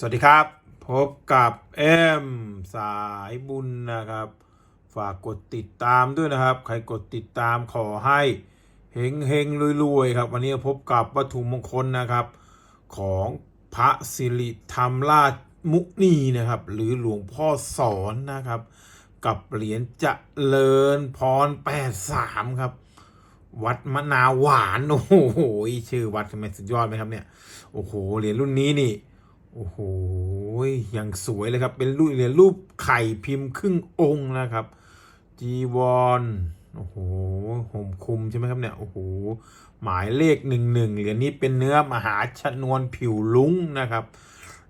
สวัสดีครับ พบกับเอ็มสายบุญนะครับ ฝากกดติดตามด้วยนะครับ ใครกดติดตามขอให้เฮงเฮงรวยๆครับ วันนี้พบกับวัตถุมงคลนะครับ ของพระสิริธรรมราชมุนีนะครับ หรือหลวงพ่อสอนนะครับ กับเหรียญเจริญพร83ครับวัดมะนาวหวาน โอ้โหชื่อวัดทำไมสุดยอดไหมครับเนี่ย โอ้โหเหรียญรุ่นนี้นี่ โอ้โหยังสวยเลยครับ เป็นรูปเหรียญรูปไข่พิมพ์ครึ่งองค์นะครับ จีวรโอ้โหห่มคุมใช่ไหมครับเนี่ย โอ้โห หมายเลขหนึ่งหนึ่งเหรียญนี้เป็นเนื้อมหาชนวนผิวลุ้งนะครับ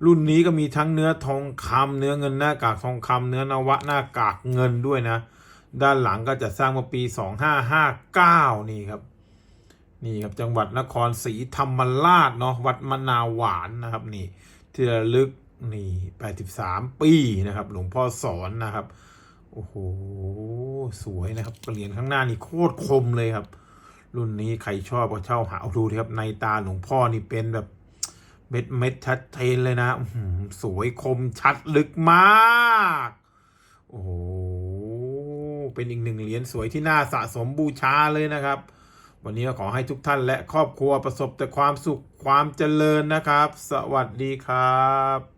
รุ่นนี้ก็มีทั้งเนื้อทองคำเนื้อเงินหน้ากากทองคำเนื้อนวะหน้ากากเงินด้วยนะ ด้านหลังก็จะสร้างมาปี2559นี่ครับ นี่ครับจังหวัดนครศรีธรรมราชเนาะ วัดมะนาวหวานนะครับนี่ ที่ระลึกนี่83ปีนะครับ หลวงพ่อสอนนะครับ โอ้โห สวยนะครับเหรียญข้างหน้านี่โคตรคมเลยครับ รุ่นนี้ใครชอบก็เช่าหาเอาดูครับ ในตาหลวงพ่อนี่เป็นแบบเม็ดเม็ดชัดเจนเลยนะสวยคมชัดลึกมาก โอ้โห เป็นอีกหนึ่งเหรียญสวยที่น่าสะสมบูชาเลยนะครับ วันนี้ขอให้ทุกท่านและครอบครัวประสบแต่ความสุขความเจริญนะครับ สวัสดีครับ